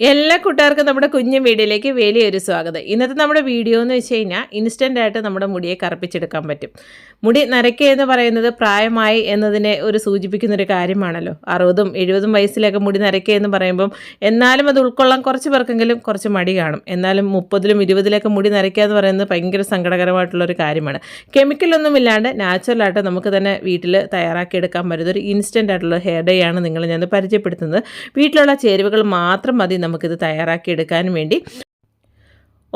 എല്ലാ കൂട്ടുകാർക്കും നമ്മുടെ കുഞ്ഞു വീഡിയോയിലേക്ക് വലിയൊരു സ്വാഗതം. ഇന്നത്തെ നമ്മുടെ വീഡിയോ എന്ന് വെച്ച് കഴിഞ്ഞാൽ ഇൻസ്റ്റന്റ് ആയിട്ട് നമ്മുടെ മുടിയെ കറുപ്പിച്ചെടുക്കാൻ പറ്റും. മുടി നരയ്ക്കുക എന്ന് പറയുന്നത് പ്രായമായി എന്നതിനെ ഒരു സൂചിപ്പിക്കുന്ന ഒരു കാര്യമാണല്ലോ. അറുപതും എഴുപതും വയസ്സിലൊക്കെ മുടി നരയ്ക്കുക എന്ന് പറയുമ്പം എന്നാലും അത് ഉൾക്കൊള്ളാൻ കുറച്ച് പേർക്കെങ്കിലും കുറച്ച് മടി കാണും. എന്നാലും മുപ്പതിലും ഇരുപതിലൊക്കെ മുടി നരയ്ക്കുക എന്ന് പറയുന്നത് ഭയങ്കര സങ്കടകരമായിട്ടുള്ള ഒരു കാര്യമാണ് കെമിക്കലൊന്നും ഇല്ലാണ്ട് നാച്ചുറലായിട്ട് നമുക്ക് തന്നെ വീട്ടിൽ തയ്യാറാക്കിയെടുക്കാൻ പറ്റുന്ന ഒരു ഇൻസ്റ്റന്റ് ആയിട്ടുള്ള ഹെയർ ഡേ ആണ് നിങ്ങൾ ഞാൻ പരിചയപ്പെടുത്തുന്നത്. വീട്ടിലുള്ള ചേരുവകൾ മാത്രം മതി നമുക്കിത് തയ്യാറാക്കി എടുക്കാനും വേണ്ടി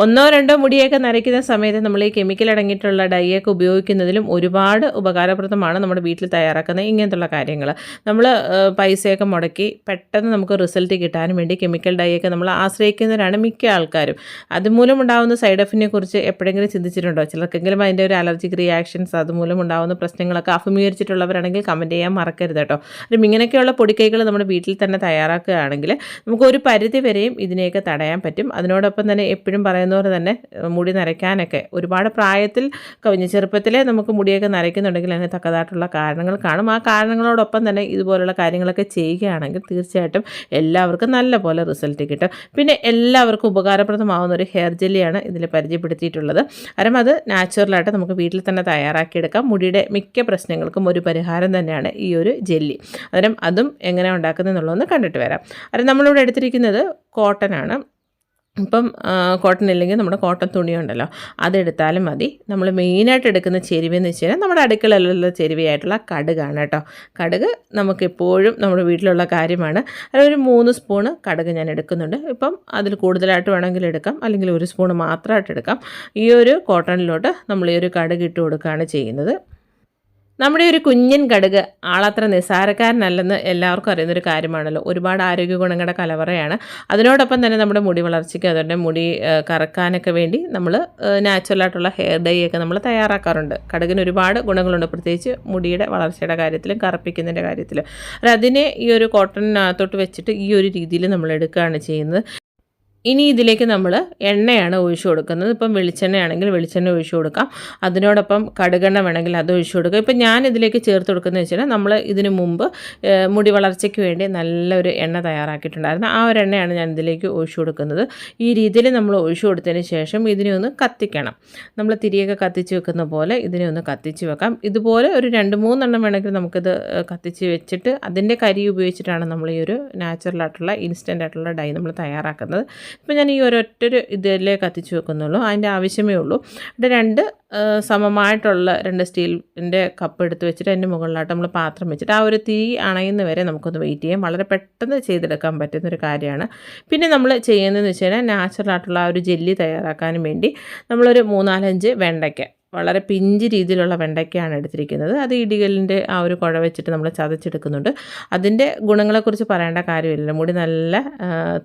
ഒന്നോ രണ്ടോ മുടിയൊക്കെ നരയ്ക്കുന്ന സമയത്ത് നമ്മൾ ഈ കെമിക്കൽ അടങ്ങിയിട്ടുള്ള ഡൈയൊക്കെ ഉപയോഗിക്കുന്നതിലും ഒരുപാട് ഉപകാരപ്രദമാണ് നമ്മുടെ വീട്ടിൽ തയ്യാറാക്കുന്ന ഇങ്ങനത്തുള്ള കാര്യങ്ങൾ. നമ്മൾ പൈസയൊക്കെ മുടക്കി പെട്ടെന്ന് നമുക്ക് റിസൾട്ട് കിട്ടാനും വേണ്ടി കെമിക്കൽ ഡൈയൊക്കെ നമ്മൾ ആശ്രയിക്കുന്നവരാണ് മിക്ക ആൾക്കാരും. അതുമൂലം ഉണ്ടാകുന്ന സൈഡ് എഫക്റ്റിനെ കുറിച്ച് എപ്പോഴെങ്കിലും ചിന്തിച്ചിട്ടുണ്ടോ? ചിലർക്കെങ്കിലും അതിന്റെ ഒരു അലർജിക് റിയാക്ഷൻസ് അതുമൂലം ഉണ്ടാകുന്ന പ്രശ്നങ്ങളൊക്കെ അഭിമുഖീകരിച്ചിട്ടുള്ളവരാണെങ്കിൽ കമന്റ് ചെയ്യാൻ മറക്കരുത് കേട്ടോ. അപ്പം ഇങ്ങനെയൊക്കെയുള്ള പൊടിക്കൈകൾ നമ്മുടെ വീട്ടിൽ തന്നെ തയ്യാറാക്കുകയാണെങ്കിൽ നമുക്ക് ഒരു പരിധി വരെയും ഇതിനെയൊക്കെ തടയാൻ പറ്റും. അതിനോടൊപ്പം തന്നെ എപ്പോഴും പറയുന്ന പറയുന്നവർ തന്നെ മുടി നരയ്ക്കാനൊക്കെ ഒരുപാട് പ്രായത്തിൽ കവിഞ്ഞ് ചെറുപ്പത്തിലേ നമുക്ക് മുടിയൊക്കെ നരയ്ക്കുന്നുണ്ടെങ്കിൽ അതിന് തക്കതായിട്ടുള്ള കാരണങ്ങൾ കാണും. ആ കാരണങ്ങളോടൊപ്പം തന്നെ ഇതുപോലുള്ള കാര്യങ്ങളൊക്കെ ചെയ്യുകയാണെങ്കിൽ തീർച്ചയായിട്ടും എല്ലാവർക്കും നല്ല പോലെ റിസൾട്ട് കിട്ടും. പിന്നെ എല്ലാവർക്കും ഉപകാരപ്രദമാവുന്ന ഒരു ഹെയർ ജെല്ലിയാണ് ഇതിൽ പരിചയപ്പെടുത്തിയിട്ടുള്ളത്. കാരണം അത് നാച്ചുറലായിട്ട് നമുക്ക് വീട്ടിൽ തന്നെ തയ്യാറാക്കിയെടുക്കാം. മുടിയുടെ മിക്ക പ്രശ്നങ്ങൾക്കും ഒരു പരിഹാരം തന്നെയാണ് ഈ ഒരു ജെല്ലി. അന്നേരം അതും എങ്ങനെ ഉണ്ടാക്കുന്നത് എന്നുള്ളതൊന്ന് കണ്ടിട്ട് വരാം. അത് നമ്മളിവിടെ എടുത്തിരിക്കുന്നത് കോട്ടനാണ്. ഇപ്പം കോട്ടൺ ഇല്ലെങ്കിൽ നമ്മുടെ കോട്ടൺ തുണിയുണ്ടല്ലോ അതെടുത്താലും മതി. നമ്മൾ മെയിനായിട്ട് എടുക്കുന്ന ചെരുവെന്ന് വെച്ച് കഴിഞ്ഞാൽ നമ്മുടെ അടുക്കളയിലുള്ള ചെരുവയായിട്ടുള്ള കടുകാണ് കേട്ടോ. കടുക് നമുക്കെപ്പോഴും നമ്മുടെ വീട്ടിലുള്ള കാര്യമാണ്. ഒരു മൂന്ന് സ്പൂണ് കടുക് ഞാൻ എടുക്കുന്നുണ്ട്. ഇപ്പം അതിൽ കൂടുതലായിട്ട് വേണമെങ്കിൽ എടുക്കാം. അല്ലെങ്കിൽ ഒരു സ്പൂൺ മാത്രമായിട്ട് എടുക്കാം. ഈ ഒരു കോട്ടണിലോട്ട് നമ്മൾ ഈ ഒരു കടുക് ഇട്ട് കൊടുക്കുകയാണ് ചെയ്യുന്നത്. നമ്മുടെ ഒരു കുഞ്ഞൻ കടുക് ആളത്ര നിസ്സാരക്കാരനല്ലെന്ന് എല്ലാവർക്കും അറിയുന്നൊരു കാര്യമാണല്ലോ. ഒരുപാട് ആരോഗ്യ ഗുണങ്ങളുടെ കലവറയാണ്. അതിനോടൊപ്പം തന്നെ നമ്മുടെ മുടി വളർച്ചയ്ക്ക് അതുകൊണ്ട് മുടി കറക്കാനൊക്കെ വേണ്ടി നമ്മൾ നാച്ചുറലായിട്ടുള്ള ഹെയർ ഡൈ ഒക്കെ നമ്മൾ തയ്യാറാക്കാറുണ്ട്. കടുകിന് ഒരുപാട് ഗുണങ്ങളുണ്ട്. പ്രത്യേകിച്ച് മുടിയുടെ വളർച്ചയുടെ കാര്യത്തിലും കറപ്പിക്കുന്നതിന്റെ കാര്യത്തിലും. അതിനെ ഈ ഒരു കോട്ടണിനകത്തോട്ട് വെച്ചിട്ട് ഈ ഒരു രീതിയിൽ നമ്മൾ എടുക്കുകയാണ് ചെയ്യുന്നത്. ഇനി ഇതിലേക്ക് നമ്മൾ എണ്ണയാണ് ഒഴിച്ചു കൊടുക്കുന്നത്. ഇപ്പം വെളിച്ചെണ്ണയാണെങ്കിൽ വെളിച്ചെണ്ണ ഒഴിച്ചു കൊടുക്കാം. അതിനോടൊപ്പം കടുകെണ്ണ വേണമെങ്കിൽ അത് ഒഴിച്ചു കൊടുക്കാം. ഇപ്പം ഞാൻ ഇതിലേക്ക് ചേർത്ത് കൊടുക്കുന്നത് വെച്ചാൽ നമ്മൾ ഇതിനു മുമ്പ് മുടി വളർച്ചയ്ക്ക് വേണ്ടി നല്ലൊരു എണ്ണ തയ്യാറാക്കിയിട്ടുണ്ടായിരുന്നു. ആ ഒരു എണ്ണയാണ് ഞാൻ ഇതിലേക്ക് ഒഴിച്ചു കൊടുക്കുന്നത്. ഈ രീതിയിൽ നമ്മൾ ഒഴിച്ചു കൊടുത്തതിന് ശേഷം ഇതിനെ ഒന്ന് കത്തിക്കണം. നമ്മൾ തിരിയൊക്കെ കത്തിച്ച് വെക്കുന്ന പോലെ ഇതിനെ ഒന്ന് കത്തിച്ച് വെക്കാം. ഇതുപോലെ ഒരു രണ്ട് മൂന്നെണ്ണം വേണമെങ്കിൽ നമുക്കിത് കത്തിച്ച് വെച്ചിട്ട് അതിന്റെ കരി ഉപയോഗിച്ചിട്ടാണ് നമ്മൾ ഈ ഒരു നാച്ചുറൽ ആയിട്ടുള്ള ഇൻസ്റ്റന്റ് ആയിട്ടുള്ള ഡൈ നമ്മൾ തയ്യാറാക്കുന്നത്. ഇപ്പം ഞാൻ ഈ ഒരൊറ്റൊരു ഇതിലേ കത്തിച്ച് വെക്കുന്നുള്ളൂ. അതിന്റെ ആവശ്യമേ ഉള്ളൂ. ഇവിടെ രണ്ട് സമമായിട്ടുള്ള രണ്ട് സ്റ്റീലിന്റെ കപ്പ് എടുത്ത് വെച്ചിട്ട് അതിന്റെ മുകളിലായിട്ട് നമ്മൾ പാത്രം വെച്ചിട്ട് ആ ഒരു തീ അണയുന്ന വരെ നമുക്കൊന്ന് വെയിറ്റ് ചെയ്യാം. വളരെ പെട്ടെന്ന് ചെയ്തെടുക്കാൻ പറ്റുന്നൊരു കാര്യമാണ്. പിന്നെ നമ്മൾ ചെയ്യുന്നതെന്ന് വെച്ച് കഴിഞ്ഞാൽ നാച്ചുറലായിട്ടുള്ള ആ ഒരു ജെല്ലി തയ്യാറാക്കാനും വേണ്ടി നമ്മളൊരു മൂന്നാലഞ്ച് വെണ്ടയ്ക്ക വളരെ പിഞ്ച് രീതിയിലുള്ള വെണ്ടയ്ക്കയാണ് എടുത്തിരിക്കുന്നത്. അത് ഇടികലിന്റെ ആ ഒരു കുഴ വെച്ചിട്ട് നമ്മൾ ചതച്ചെടുക്കുന്നുണ്ട്. അതിന്റെ ഗുണങ്ങളെക്കുറിച്ച് പറയേണ്ട കാര്യമില്ല മുടി നല്ല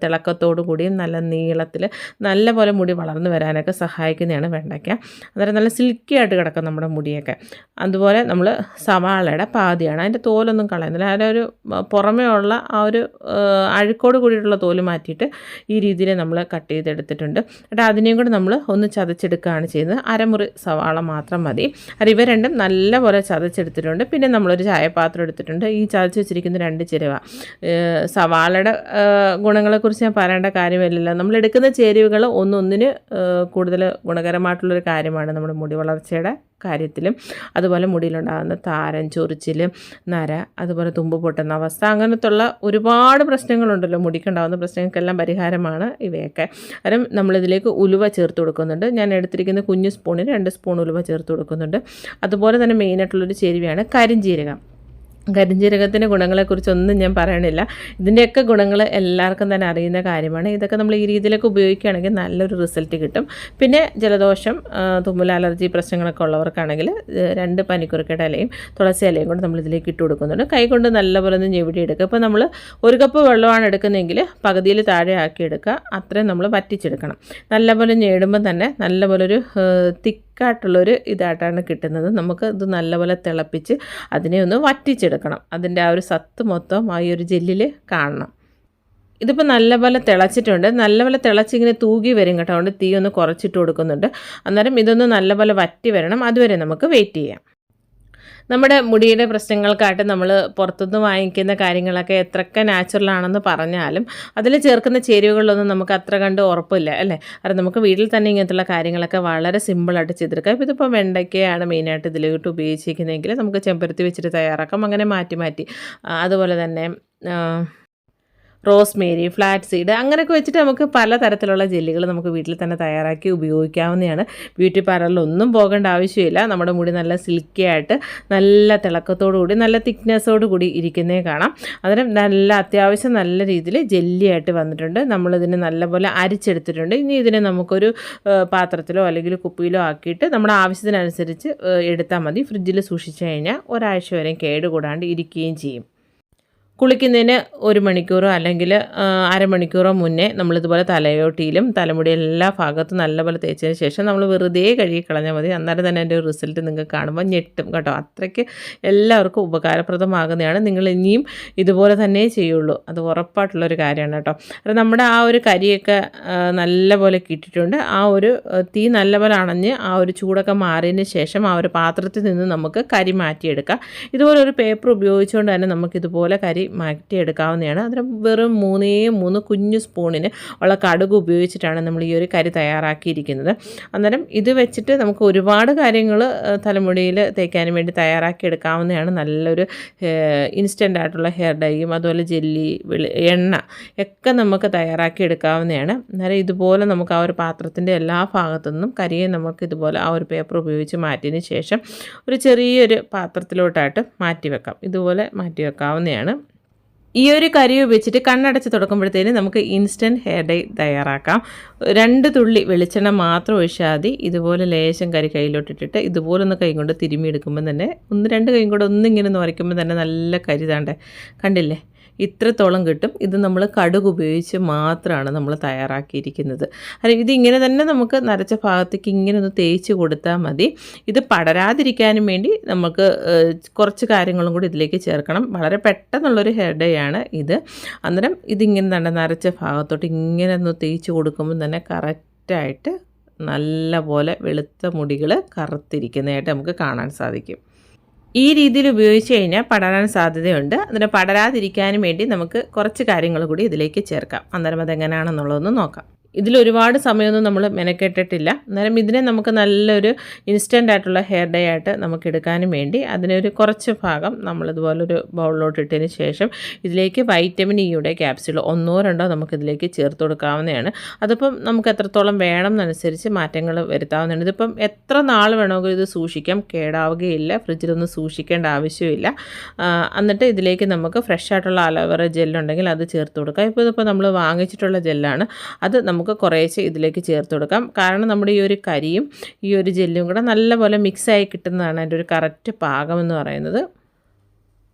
തിളക്കത്തോടു കൂടിയും നല്ല നീളത്തിൽ നല്ല പോലെ മുടി വളർന്നു വരാനൊക്കെ സഹായിക്കുന്നതാണ് വെണ്ടയ്ക്ക. അന്നേരം നല്ല സിൽക്കി ആയിട്ട് കിടക്കും നമ്മുടെ മുടിയൊക്കെ. അതുപോലെ നമ്മൾ സവാളയുടെ പാതിയാണ്. അതിന്റെ തോലൊന്നും കളയുന്നില്ല. അതിന്റെ ഒരു പുറമേ ഉള്ള ആ ഒരു അഴുക്കോട് കൂടിയിട്ടുള്ള തോൽ മാറ്റിയിട്ട് ഈ രീതിയിൽ നമ്മൾ കട്ട് ചെയ്തെടുത്തിട്ടുണ്ട്. എന്നിട്ട് അതിനെയും കൂടി നമ്മൾ ഒന്ന് ചതച്ചെടുക്കുകയാണ് ചെയ്യുന്നത്. അരമുറി സവാള സവാള മാത്രം മതി. അത് ഇവ രണ്ടും നല്ലപോലെ ചതച്ചെടുത്തിട്ടുണ്ട്. പിന്നെ നമ്മളൊരു ചായപാത്രം എടുത്തിട്ടുണ്ട്. ഈ ചതച്ച് വെച്ചിരിക്കുന്ന രണ്ട് ചേരുവ. സവാളയുടെ ഗുണങ്ങളെക്കുറിച്ച് ഞാൻ പറയേണ്ട കാര്യമില്ലല്ലോ. നമ്മൾ എടുക്കുന്ന ചേരുവകൾ ഒന്നൊന്നിന് കൂടുതൽ ഗുണകരമായിട്ടുള്ളൊരു കാര്യമാണ് നമ്മുടെ മുടി വളർച്ചയുടെ കാര്യത്തിലും. അതുപോലെ മുടിയിലുണ്ടാകുന്ന താരൻ ചൊറിച്ചിൽ നര അതുപോലെ തുമ്പ് പൊട്ടുന്ന അവസ്ഥ അങ്ങനത്തുള്ള ഒരുപാട് പ്രശ്നങ്ങളുണ്ടല്ലോ. മുടിക്കുണ്ടാകുന്ന പ്രശ്നങ്ങൾക്കെല്ലാം പരിഹാരമാണ് ഇവയൊക്കെ. കാരണം നമ്മളിതിലേക്ക് ഉലുവ ചേർത്ത് കൊടുക്കുന്നുണ്ട്. ഞാൻ എടുത്തിരിക്കുന്ന കുഞ്ഞു സ്പൂണിന് രണ്ട് സ്പൂൺ ഉലുവ ചേർത്ത് കൊടുക്കുന്നുണ്ട്. അതുപോലെ തന്നെ മെയിനായിട്ടുള്ളൊരു ചേരുവയാണ് കരിഞ്ജീരകം കരിഞ്ജീരകത്തിന്റെ ഗുണങ്ങളെക്കുറിച്ചൊന്നും ഞാൻ പറയണില്ല. ഇതിന്റെയൊക്കെ ഗുണങ്ങൾ എല്ലാവർക്കും തന്നെ അറിയുന്ന കാര്യമാണ്. ഇതൊക്കെ നമ്മൾ ഈ രീതിയിലൊക്കെ ഉപയോഗിക്കുകയാണെങ്കിൽ നല്ലൊരു റിസൾട്ട് കിട്ടും. പിന്നെ ജലദോഷം തുമ്മൽ അലർജി പ്രശ്നങ്ങളൊക്കെ ഉള്ളവർക്കാണെങ്കിൽ രണ്ട് പനിക്കുറുക്കയുടെ ഇലയും തുളസി ഇലയും കൊണ്ട് നമ്മൾ ഇതിലേക്ക് ഇട്ട് കൊടുക്കുന്നുണ്ട്. കൈകൊണ്ട് നല്ല നല്ലപോലെ ഒന്ന് ഞെവിടി എടുക്കുക. ഇപ്പോൾ നമ്മൾ ഒരു കപ്പ് വെള്ളമാണ് എടുക്കുന്നതെങ്കിൽ പകുതിയിൽ താഴെ ആക്കി എടുക്കുക. അത്രയും നമ്മൾ വറ്റിച്ചെടുക്കണം. നല്ലപോലെ ഞെടുമ്പോൾ തന്നെ നല്ലപോലെ തിക്ക് തിക്കായിട്ടുള്ളൊരു ഇതായിട്ടാണ് കിട്ടുന്നത്. നമുക്ക് ഇത് നല്ലപോലെ തിളപ്പിച്ച് അതിനെ ഒന്ന് വറ്റിച്ചെടുക്കണം. അതിന്റെ ആ ഒരു സത്ത് മൊത്തം ആ ഒരു ജെല്ലിൽ കാണണം. ഇതിപ്പോൾ നല്ലപോലെ തിളച്ചിട്ടുണ്ട്. നല്ലപോലെ തിളച്ചിങ്ങനെ തൂകി വരും കേട്ടോ. അതുകൊണ്ട് തീ ഒന്ന് കുറച്ചിട്ട് കൊടുക്കുന്നുണ്ട്. അന്നേരം ഇതൊന്ന് നല്ലപോലെ വറ്റി വരണം. അതുവരെ നമുക്ക് വെയിറ്റ് ചെയ്യാം. നമ്മുടെ മുടിയുടെ പ്രശ്നങ്ങൾക്കായിട്ട് നമ്മൾ പുറത്തുനിന്ന് വാങ്ങിക്കുന്ന കാര്യങ്ങളൊക്കെ എത്രയൊക്കെ നാച്ചുറൽ ആണെന്ന് പറഞ്ഞാലും അതിൽ ചേർക്കുന്ന ചേരുവകളിലൊന്നും നമുക്ക് അത്ര കണ്ട് ഉറപ്പില്ല അല്ലേ? അത് നമുക്ക് വീട്ടിൽ തന്നെ ഇങ്ങനത്തുള്ള കാര്യങ്ങളൊക്കെ വളരെ സിമ്പിളായിട്ട് ചെയ്തെടുക്കാം. ഇപ്പോൾ ഇതിപ്പോൾ വെണ്ടയ്ക്കയാണ് മെയിനായിട്ട് ഇതിലോട്ട് ഉപയോഗിച്ചിരിക്കുന്നതെങ്കിൽ നമുക്ക് ചെമ്പരത്തി വെച്ചിട്ട് തയ്യാറാക്കാം. അങ്ങനെ മാറ്റി മാറ്റി. അതുപോലെ തന്നെ റോസ്മേരി ഫ്ലാറ്റ് സീഡ് അങ്ങനെയൊക്കെ വെച്ചിട്ട് നമുക്ക് പല തരത്തിലുള്ള ജെല്ലുകൾ നമുക്ക് വീട്ടിൽ തന്നെ തയ്യാറാക്കി ഉപയോഗിക്കാവുന്നതാണ്. ബ്യൂട്ടി പാർലറിലൊന്നും പോകേണ്ട ആവശ്യമില്ല. നമ്മുടെ മുടി നല്ല സിൽക്കി ആയിട്ട് നല്ല തിളക്കത്തോടു കൂടി നല്ല തിക്നെസ്സോട് കൂടി ഇരിക്കുന്നേ കാണാം. അതിന് നല്ല അത്യാവശ്യം നല്ല രീതിയിൽ ജെല്ലിയായിട്ട് വന്നിട്ടുണ്ട്. നമ്മളിതിനെ നല്ലപോലെ അരിച്ചെടുത്തിട്ടുണ്ട്. ഇനി ഇതിനെ നമുക്കൊരു പാത്രത്തിലോ അല്ലെങ്കിൽ കുപ്പിയിലോ ആക്കിയിട്ട് നമ്മുടെ ആവശ്യത്തിനനുസരിച്ച് എടുത്താൽ മതി. ഫ്രിഡ്ജിൽ സൂക്ഷിച്ചു കഴിഞ്ഞാൽ ഒരാഴ്ച വരെ കേടുകൂടാണ്ട് ഇരിക്കുകയും ചെയ്യും. കുളിക്കുന്നതിന് ഒരു മണിക്കൂറോ അല്ലെങ്കിൽ അരമണിക്കൂറോ മുന്നേ നമ്മളിതുപോലെ തലയോട്ടിയിലും തലമുടി എല്ലാ ഭാഗത്തും നല്ലപോലെ തേച്ചതിന് ശേഷം നമ്മൾ വെറുതെ കഴുകി കളഞ്ഞാൽ മതി. അന്നേരം തന്നെ എന്റെ റിസൾട്ട് നിങ്ങൾക്ക് കാണുമ്പോൾ ഞെട്ടും കേട്ടോ. അത്രയ്ക്ക് എല്ലാവർക്കും ഉപകാരപ്രദമാകുന്നതാണ്. നിങ്ങൾ ഇനിയും ഇതുപോലെ തന്നെ ചെയ്യുള്ളൂ. അത് ഉറപ്പായിട്ടുള്ളൊരു കാര്യമാണ് കേട്ടോ. അത് നമ്മുടെ ആ ഒരു കരിയൊക്കെ നല്ലപോലെ കിട്ടിയിട്ടുണ്ട്. ആ ഒരു തീ നല്ലപോലെ അണഞ്ഞ് ആ ഒരു ചൂടൊക്കെ മാറിയതിന് ശേഷം ആ ഒരു പാത്രത്തിൽ നിന്ന് നമുക്ക് കരി മാറ്റിയെടുക്കാം. ഇതുപോലെ ഒരു പേപ്പർ ഉപയോഗിച്ചുകൊണ്ട് തന്നെ നമുക്കിതുപോലെ കരി മാറ്റിയെടുക്കാവുന്നതാണ്. അതിന് വെറും മൂന്നേ മൂന്ന് കുഞ്ഞു സ്പൂണിന് ഉള്ള കടുക് ഉപയോഗിച്ചിട്ടാണ് നമ്മൾ ഈ ഒരു കരി തയ്യാറാക്കിയിരിക്കുന്നത്. അന്നേരം ഇത് വെച്ചിട്ട് നമുക്ക് ഒരുപാട് കാര്യങ്ങൾ തലമുടിയിൽ തേക്കാനും വേണ്ടി തയ്യാറാക്കി എടുക്കാവുന്നതാണ് നല്ലൊരു ഇൻസ്റ്റന്റ് ആയിട്ടുള്ള ഹെയർ ഡൈയും അതുപോലെ ജെല്ലി എണ്ണ ഒക്കെ നമുക്ക് തയ്യാറാക്കി എടുക്കാവുന്നതാണ് അന്നേരം ഇതുപോലെ നമുക്ക് ആ ഒരു പാത്രത്തിന്റെ എല്ലാ ഭാഗത്തു നിന്നും കരിയെ നമുക്ക് ഇതുപോലെ ആ ഒരു പേപ്പർ ഉപയോഗിച്ച് മാറ്റിയതിന് ശേഷം ഒരു ചെറിയൊരു പാത്രത്തിലോട്ടായിട്ട് മാറ്റി വെക്കാം ഇതുപോലെ മാറ്റി വെക്കാവുന്നതാണ് ഈ ഒരു കരി ഉപയോഗിച്ചിട്ട് കണ്ണടച്ച് തുടക്കുമ്പോഴത്തേന് നമുക്ക് ഇൻസ്റ്റന്റ് ഹെയർ ഡൈ തയ്യാറാക്കാം. രണ്ട് തുള്ളി വെളിച്ചെണ്ണ മാത്രം ഒഴിച്ചാൽ മതി. ഇതുപോലെ ലേശം കരി കയ്യിലോട്ടിട്ടിട്ട് ഇതുപോലെ ഒന്ന് കൈ കൊണ്ട് തിരുമ്മി എടുക്കുമ്പോൾ തന്നെ ഒന്ന് രണ്ട് കൈ കൂടെ ഒന്നിങ്ങനെ ഒന്ന് വരയ്ക്കുമ്പോൾ തന്നെ നല്ല കരി താണ്ടേ. കണ്ടില്ലേ? ഇത്രത്തോളം കിട്ടും. ഇത് നമ്മൾ കടുക് ഉപയോഗിച്ച് മാത്രമാണ് നമ്മൾ തയ്യാറാക്കിയിരിക്കുന്നത്. അല്ല ഇതിങ്ങനെ തന്നെ നമുക്ക് നരച്ച ഭാഗത്തേക്ക് ഇങ്ങനെ ഒന്ന് തേച്ച് കൊടുത്താൽ മതി. ഇത് പടരാതിരിക്കാനും വേണ്ടി നമുക്ക് കുറച്ച് കാര്യങ്ങളും കൂടി ഇതിലേക്ക് ചേർക്കണം. വളരെ പെട്ടെന്നുള്ളൊരു ഹെയർ ആണ് ഇത്. അന്നേരം ഇതിങ്ങനെ തന്നെ നരച്ച ഭാഗത്തോട്ട് ഇങ്ങനെ ഒന്ന് തേച്ച് കൊടുക്കുമ്പോൾ തന്നെ കറക്റ്റായിട്ട് നല്ല പോലെ വെളുത്ത മുടികൾ കറുത്തിരിക്കുന്നതായിട്ട് നമുക്ക് കാണാൻ സാധിക്കും. ഈ രീതിയിൽ ഉപയോഗിച്ച് കഴിഞ്ഞാൽ പടരാൻ സാധ്യതയുണ്ട്. അതിന് പടരാതിരിക്കാനും വേണ്ടി നമുക്ക് കുറച്ച് കാര്യങ്ങൾ കൂടി ഇതിലേക്ക് ചേർക്കാം. അന്നേരം അതെങ്ങനെയാണെന്നുള്ളതൊന്ന് നോക്കാം. ഇതിൽ ഒരുപാട് സമയമൊന്നും നമ്മൾ മെനക്കെട്ടിട്ടില്ല. അന്നേരം ഇതിനെ നമുക്ക് നല്ലൊരു ഇൻസ്റ്റന്റ് ആയിട്ടുള്ള ഹെയർ ഡേ ആയിട്ട് നമുക്ക് എടുക്കാനും വേണ്ടി അതിനൊരു കുറച്ച് ഭാഗം നമ്മളിതുപോലൊരു ബൗളിലോട്ട് ഇട്ടതിന് ശേഷം ഇതിലേക്ക് വൈറ്റമിൻ ഇയുടെ ക്യാപ്സ്യൂൾ ഒന്നോ രണ്ടോ നമുക്ക് ഇതിലേക്ക് ചേർത്ത് കൊടുക്കാവുന്നതാണ് അതിപ്പം നമുക്ക് എത്രത്തോളം വേണം എന്നനുസരിച്ച് മാറ്റങ്ങൾ വരുത്താവുന്നതാണ്. ഇതിപ്പം എത്ര നാൾ വേണമെങ്കിലും ഇത് സൂക്ഷിക്കാം കേടാവുകയില്ല ഫ്രിഡ്ജിലൊന്നും സൂക്ഷിക്കേണ്ട ആവശ്യമില്ല. എന്നിട്ട് ഇതിലേക്ക് നമുക്ക് ഫ്രഷ് ആയിട്ടുള്ള അലോവേറ ജെല്ലുണ്ടെങ്കിൽ അത് ചേർത്ത് കൊടുക്കാം. ഇപ്പോൾ ഇതിപ്പോൾ നമ്മൾ വാങ്ങിച്ചിട്ടുള്ള ജെല്ലാണ് അത് നമുക്ക് കുറേശ്ശെ ഇതിലേക്ക് ചേർത്ത് കൊടുക്കാം. കാരണം നമ്മുടെ ഈ ഒരു കരിയും ഈ ഒരു ജെല്ലും കൂടെ നല്ലപോലെ മിക്സായി കിട്ടുന്നതാണ് അതിന്റെ ഒരു കറക്റ്റ് പാകമെന്ന് പറയുന്നത്.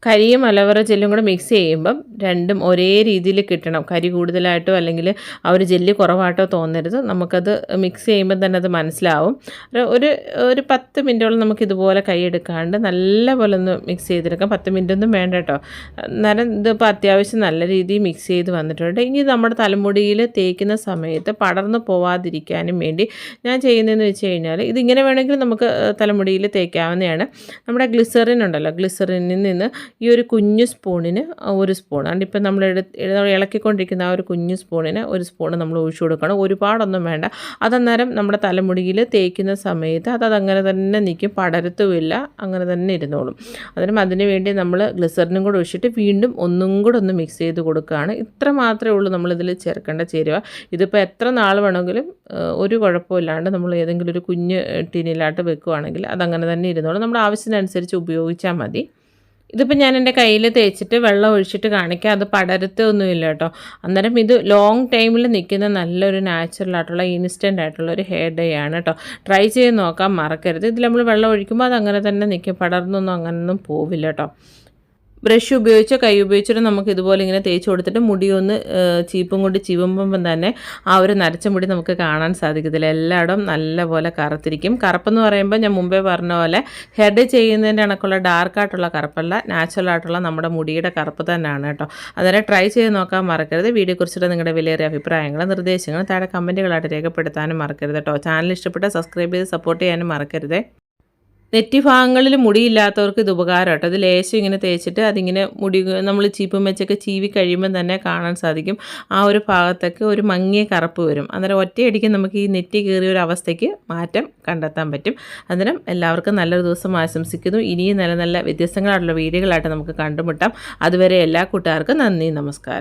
കരിയും അലവറ ജെല്ലും കൂടെ മിക്സ് ചെയ്യുമ്പം രണ്ടും ഒരേ രീതിയിൽ കിട്ടണം. കരി കൂടുതലായിട്ടോ അല്ലെങ്കിൽ ആ ഒരു ജെല്ല് കുറവായിട്ടോ തോന്നരുത്. നമുക്കത് മിക്സ് ചെയ്യുമ്പോൾ തന്നെ അത് മനസ്സിലാവും. ഒരു- ഒരു പത്ത് മിനിറ്റോളം നമുക്ക് ഇതുപോലെ കൈ എടുക്കാണ്ട് നല്ലപോലെ ഒന്ന് മിക്സ് ചെയ്തെടുക്കാം. പത്ത് മിനിറ്റ് ഒന്നും വേണ്ട കേട്ടോ. നേരം ഇതിപ്പോൾ അത്യാവശ്യം നല്ല രീതിയിൽ മിക്സ് ചെയ്ത് വന്നിട്ടുണ്ട്. ഇനി നമ്മുടെ തലമുടിയിൽ തേക്കുന്ന സമയത്ത് പടർന്നു പോവാതിരിക്കാനും വേണ്ടി ഞാൻ ചെയ്യുന്നതെന്ന് വെച്ച് കഴിഞ്ഞാൽ ഇതിങ്ങനെ വേണമെങ്കിൽ നമുക്ക് തലമുടിയിൽ തേക്കാവുന്നതാണ്. നമ്മുടെ ഗ്ലിസറിൻ ഉണ്ടല്ലോ. ഗ്ലിസറിനിൽ നിന്ന് ഈ ഒരു കുഞ്ഞു സ്പൂണിന് ഒരു സ്പൂൺ. അതുകൊണ്ട് ഇപ്പം നമ്മൾ എടുത്ത് ഇളക്കിക്കൊണ്ടിരിക്കുന്ന ആ ഒരു കുഞ്ഞു സ്പൂണിന് ഒരു സ്പൂൺ നമ്മൾ ഒഴിച്ചു കൊടുക്കണം. ഒരുപാടൊന്നും വേണ്ട. അതന്നേരം നമ്മുടെ തലമുടിയിൽ തേക്കുന്ന സമയത്ത് അത് അതങ്ങനെ തന്നെ നിൽക്കും. പടരത്തുമില്ല. അങ്ങനെ തന്നെ ഇരുന്നോളും. അന്നേരം അതിന് വേണ്ടി നമ്മൾ ഗ്ലിസറിനും കൂടെ ഒഴിച്ചിട്ട് വീണ്ടും ഒന്നും കൂടെ ഒന്ന് മിക്സ് ചെയ്ത് കൊടുക്കുകയാണ്. ഇത്ര മാത്രമേ ഉള്ളൂ നമ്മളിതിൽ ചേർക്കേണ്ട ചേരുവ. ഇതിപ്പോൾ എത്ര നാൾ വേണമെങ്കിലും ഒരു കുഴപ്പമില്ലാണ്ട് നമ്മൾ ഏതെങ്കിലും ഒരു കുഞ്ഞ് ടീനിലായിട്ട് വെക്കുകയാണെങ്കിൽ അതങ്ങനെ തന്നെ ഇരുന്നോളും. നമ്മുടെ ആവശ്യത്തിനനുസരിച്ച് ഉപയോഗിച്ചാൽ മതി. ഇതിപ്പോൾ ഞാൻ എന്റെ കയ്യിൽ തേച്ചിട്ട് വെള്ളം ഒഴിച്ചിട്ട് കാണിക്കാം. അത് പടരത്തൊന്നുമില്ല കേട്ടോ. അന്നേരം ഇത് ലോങ് ടൈമിൽ നിൽക്കുന്ന നല്ലൊരു നാച്ചുറൽ ആയിട്ടുള്ള ഇൻസ്റ്റന്റ് ആയിട്ടുള്ള ഒരു ഹെയർ ഡേ ആണ് കേട്ടോ. ട്രൈ ചെയ്ത് നോക്കാൻ മറക്കരുത്. ഇതിൽ നമ്മൾ വെള്ളം ഒഴിക്കുമ്പോൾ അത് അങ്ങനെ തന്നെ നിൽക്കും. പടർന്നൊന്നും അങ്ങനൊന്നും പോവില്ല കേട്ടോ. ബ്രഷ് ഉപയോഗിച്ചോ കൈ ഉപയോഗിച്ചോ നമുക്ക് ഇതുപോലെ ഇങ്ങനെ തേച്ച് കൊടുത്തിട്ട് മുടി ഒന്ന് ഏഹ്, ചീപ്പും കൊണ്ട് ചീവുമ്പം തന്നെ ആ ഒരു നരച്ച മുടി നമുക്ക് കാണാൻ സാധിക്കത്തില്ല. എല്ലായിടവും നല്ലപോലെ കറുത്തിരിക്കും. കറുപ്പെന്ന് പറയുമ്പോൾ ഞാൻ മുമ്പേ പറഞ്ഞ പോലെ ഹെഡ് ചെയ്യുന്നതിന്റെ കണക്കുള്ള ഡാർക്കായിട്ടുള്ള കറുപ്പല്ല നാച്ചുറൽ ആയിട്ടുള്ള നമ്മുടെ മുടിയുടെ കറുപ്പ് തന്നെയാണ് കേട്ടോ. അന്നേരം ട്രൈ ചെയ്ത് നോക്കാൻ മറക്കരുത്. വീഡിയോയെക്കുറിച്ചുള്ള നിങ്ങളുടെ വിലയേറിയ അഭിപ്രായങ്ങൾ നിർദ്ദേശങ്ങൾ താഴെ കമന്റുകളായിട്ട് രേഖപ്പെടുത്താനും മറക്കരുത് കേട്ടോ. ചാനൽ ഇഷ്ടപ്പെട്ട സബ്സ്ക്രൈബ് ചെയ്ത് സപ്പോർട്ട് ചെയ്യാനും മറക്കരുത്. നെറ്റി ഭാഗങ്ങളിൽ മുടിയില്ലാത്തവർക്ക് ഇത് ഉപകാരം കേട്ടോ അത് ലേശം ഇങ്ങനെ തേച്ചിട്ട് അതിങ്ങനെ മുടി നമ്മൾ ചീപ്പും വെച്ചൊക്കെ ചീവി കഴിയുമ്പോൾ തന്നെ കാണാൻ സാധിക്കും. ആ ഒരു ഭാഗത്തൊക്കെ ഒരു മങ്ങിയ കറുപ്പ് വരും. അന്നേരം ഒറ്റയടിക്ക് നമുക്ക് ഈ നെറ്റി കയറിയ ഒരു അവസ്ഥയ്ക്ക് മാറ്റം കണ്ടെത്താൻ പറ്റും. അന്നേരം എല്ലാവർക്കും നല്ലൊരു ദിവസം ആശംസിക്കുന്നു. ഇനിയും നല്ല നല്ല വ്യത്യസ്തങ്ങളായിട്ടുള്ള വീഡിയോകളായിട്ട് നമുക്ക് കണ്ടുമുട്ടാം. അതുവരെ എല്ലാ കൂട്ടുകാർക്കും നന്ദി നമസ്കാരം.